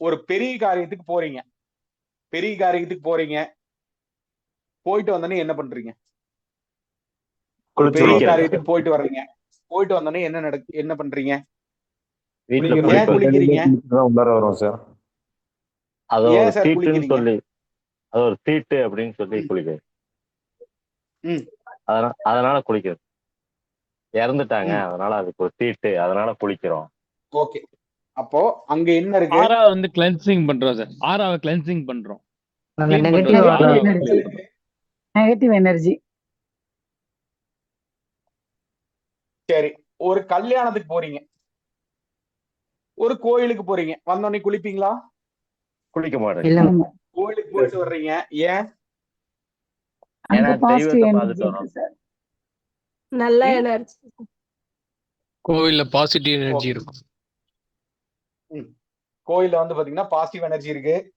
ஒரு பெரிய காரியத்துக்கு போறீங்க. பெரிய காரியத்துக்கு போறீங்க. போயிட்டு வந்தோடனே என்ன பண்றீங்க? பெரிய காரியத்துக்கு போயிட்டு வர்றீங்க. போயிட்டு வந்தோடனே என்ன நடக்கு என்ன பண்றீங்க? ஏன் குளிக்கிறீங்க? உள்ளார வரும் சார் அது ஏன் ஒரு சார் தீட்டுன்னு குளிக்கிறீங்க? சொல்லி அது ஒரு தீட்டு அப்படின்னு சொல்லி குளிக்கிறது ம். அதனால அதனால குளிக்கிறது. இறந்துட்டாங்க. அதனால அதுக்கு ஒரு தீட்டு அதனால குளிக்கிறோம். ஓகே. அப்போ அங்க என்ன இருக்கு? ஆறா வந்து கிளென்சிங் பண்றோம் சார் ஆறாவை கிளென்சிங் பண்றோம். நெகட்டிவ். எனர்ஜி நெகட்டிவ் எனர்ஜி சரி ஒரு கல்யாணத்துக்கு போறீங்க. ஒரு கோயிலுக்கு போறீங்க. வந்தோடனே குளிப்பீங்களா? குளிக்க மாட்டேன். கோயிலுக்கு போயிட்டு வர்றீங்க. ஏன்? நல்ல. எனர்ஜி கோவில்ல பாசிட்டிவ் எனர்ஜி இருக்கும். கோயில்ல வந்து பாத்தீங்கன்னா பாசிட்டிவ் எனர்ஜி இருக்கு.